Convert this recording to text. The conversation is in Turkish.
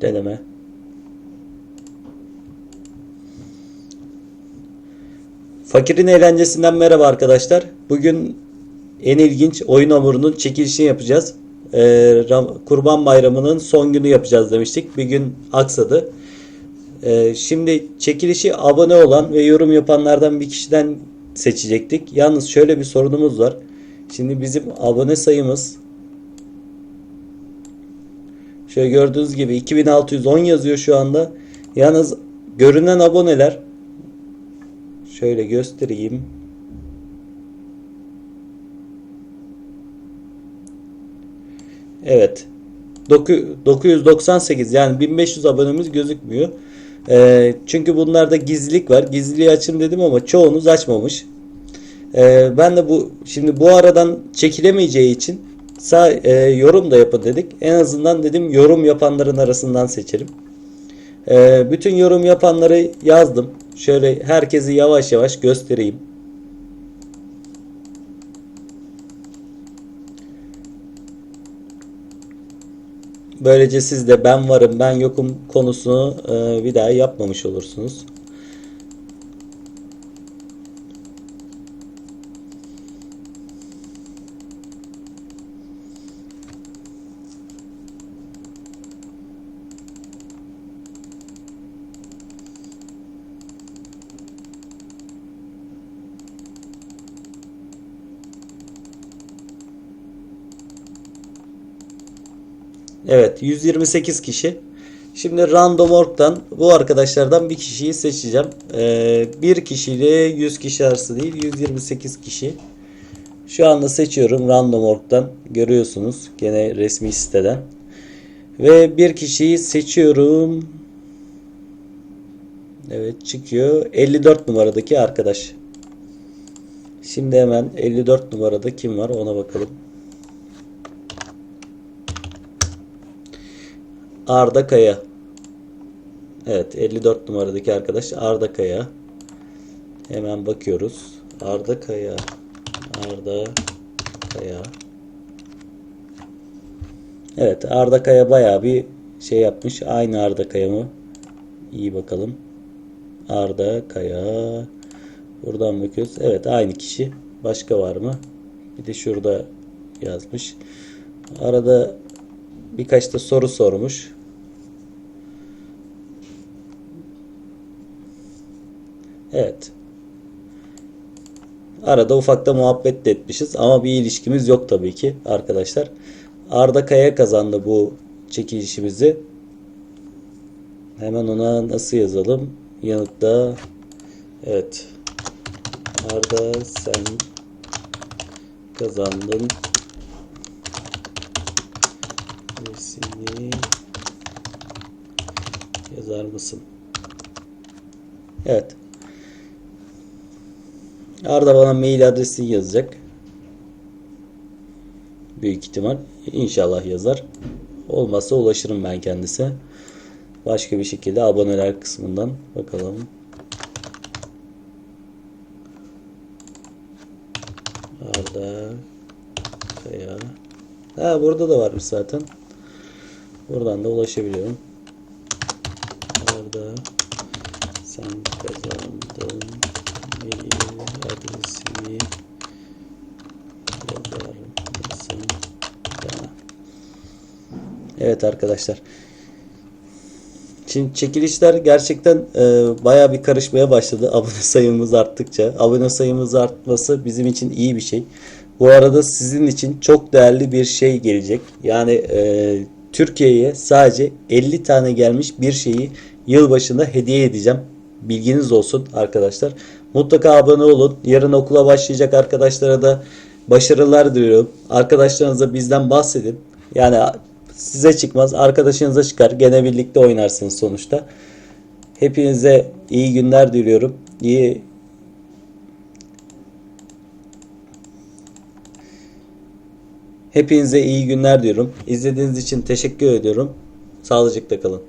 Deneme. Fakirin eğlencesinden merhaba arkadaşlar. Bugün en ilginç oyun hamurunun çekilişini yapacağız. Ee, Kurban Bayramı'nın son günü yapacağız demiştik. Bir gün aksadı. Ee, şimdi çekilişi abone olan ve yorum yapanlardan bir kişiden seçecektik. Yalnız şöyle bir sorunumuz var. Şimdi bizim abone sayımız şöyle gördüğünüz gibi 2610 yazıyor şu anda. Yalnız görünen aboneler şöyle göstereyim. Evet. Doku- 998 yani 1500 abonemiz gözükmüyor. Ee, çünkü bunlarda gizlilik var. Gizliliği açın dedim ama çoğunuz açmamış. Ee, ben de bu şimdi bu aradan çekilemeyeceği için sağ e, yorum da yapın dedik. En azından dedim yorum yapanların arasından seçelim. Ee, bütün yorum yapanları yazdım. Şöyle herkesi yavaş yavaş göstereyim. Böylece siz de ben varım ben yokum konusunu e, bir daha yapmamış olursunuz. Evet 128 kişi. Şimdi random.org'dan bu arkadaşlardan bir kişiyi seçeceğim. Ee, bir kişiyle 100 kişi arası değil 128 kişi. Şu anda seçiyorum random.org'dan görüyorsunuz gene resmi siteden. Ve bir kişiyi seçiyorum. Evet çıkıyor 54 numaradaki arkadaş. Şimdi hemen 54 numarada kim var ona bakalım. Arda Kaya. Evet 54 numaradaki arkadaş Arda Kaya. Hemen bakıyoruz. Arda Kaya. Arda Kaya. Evet Arda Kaya bayağı bir şey yapmış. Aynı Arda Kaya mı? İyi bakalım. Arda Kaya. Buradan bakıyoruz. Evet aynı kişi. Başka var mı? Bir de şurada yazmış. Arada birkaç da soru sormuş. Evet. Arada ufakta muhabbet de etmişiz ama bir ilişkimiz yok tabii ki arkadaşlar. Arda Kaya kazandı bu çekilişimizi. Hemen ona nasıl yazalım? Yanıtta evet. Arda sen kazandın. Resmini yazar mısın? Evet. Arda bana mail adresini yazacak. Büyük ihtimal. İnşallah yazar. Olmazsa ulaşırım ben kendisine. Başka bir şekilde aboneler kısmından bakalım. Arda Kaya. Ha burada da varmış zaten. Buradan da ulaşabiliyorum. Arda sen kazandın Evet arkadaşlar. Şimdi çekilişler gerçekten e, baya bir karışmaya başladı abone sayımız arttıkça. Abone sayımız artması bizim için iyi bir şey. Bu arada sizin için çok değerli bir şey gelecek. Yani e, Türkiye'ye sadece 50 tane gelmiş bir şeyi yılbaşında hediye edeceğim. Bilginiz olsun arkadaşlar. Mutlaka abone olun. Yarın okula başlayacak arkadaşlara da başarılar diliyorum. Arkadaşlarınıza bizden bahsedin. Yani size çıkmaz, arkadaşınıza çıkar. Gene birlikte oynarsınız sonuçta. Hepinize iyi günler diliyorum. İyi Hepinize iyi günler diyorum. İzlediğiniz için teşekkür ediyorum. Sağlıcakla kalın.